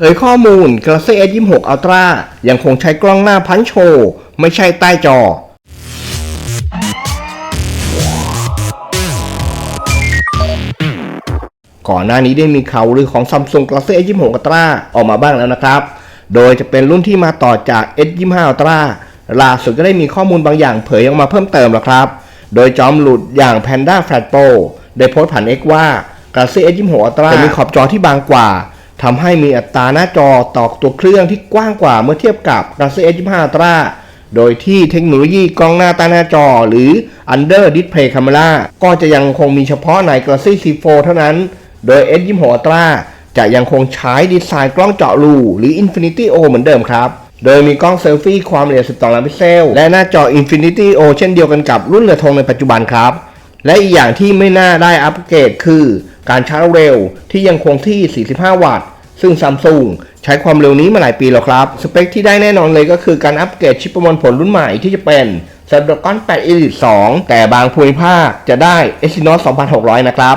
เผยข้อมูล Galaxy S26 Ultra ยังคงใช้กล้องหน้าพันโชว์ ไม่ใช่ใต้จอ ก่อนหน้านี้ได้มีข่าวลือของ Samsung Galaxy S26 Ultra ออกมาบ้างแล้วนะครับ โดยจะเป็นรุ่นที่มาต่อจาก S25 Ultra ล่าสุดก็ได้มีข้อมูลบางอย่างเผยออกมาเพิ่มเติมแล้วครับ โดยจอมหลุดอย่าง Panda Flat Pro ได้โพสต์ผ่าน X ว่า Galaxy S26 Ultra จะมีขอบจอที่บางกว่า ทำให้มีอัตราหน้าจอต่อตัวเครื่องที่กว้างกว่าเมื่อเทียบกับ Galaxy S25 Ultra โดยที่เทคโนโลยีกล้องหน้าต้หน้าจอหรือ Under Display Camera ก็จะยังคงมีเฉพาะใน Galaxy C4 เท่านั้น โดย S26 Ultra จะยังคงใช้ดีไซน์กล้องเจาะรูหรือ Infinity O เหมือนเดิมครับ โดยมีกล้องเซลฟี่ความละเอียด 12 ล้านพิกเซล และหน้าจอ Infinity O เช่นเดียวกันกับรุ่นเรือธงในปัจจุบันครับ และอีกอย่างที่ไม่น่าได้อัปเกรดคือ การชาร์จเร็วที่ยังคงที่ 45 วัตต์ ซึ่งซัมซุงใช้ความเร็วนี้มาหลายปีแล้วครับ สเปคที่ได้แน่นอนเลยก็คือการอัปเกรดชิปประมวลผลรุ่นใหม่ที่จะเป็น Snapdragon 8 Elite 2 แต่บางภูมิภาคจะได้ Exynos 2600 นะครับ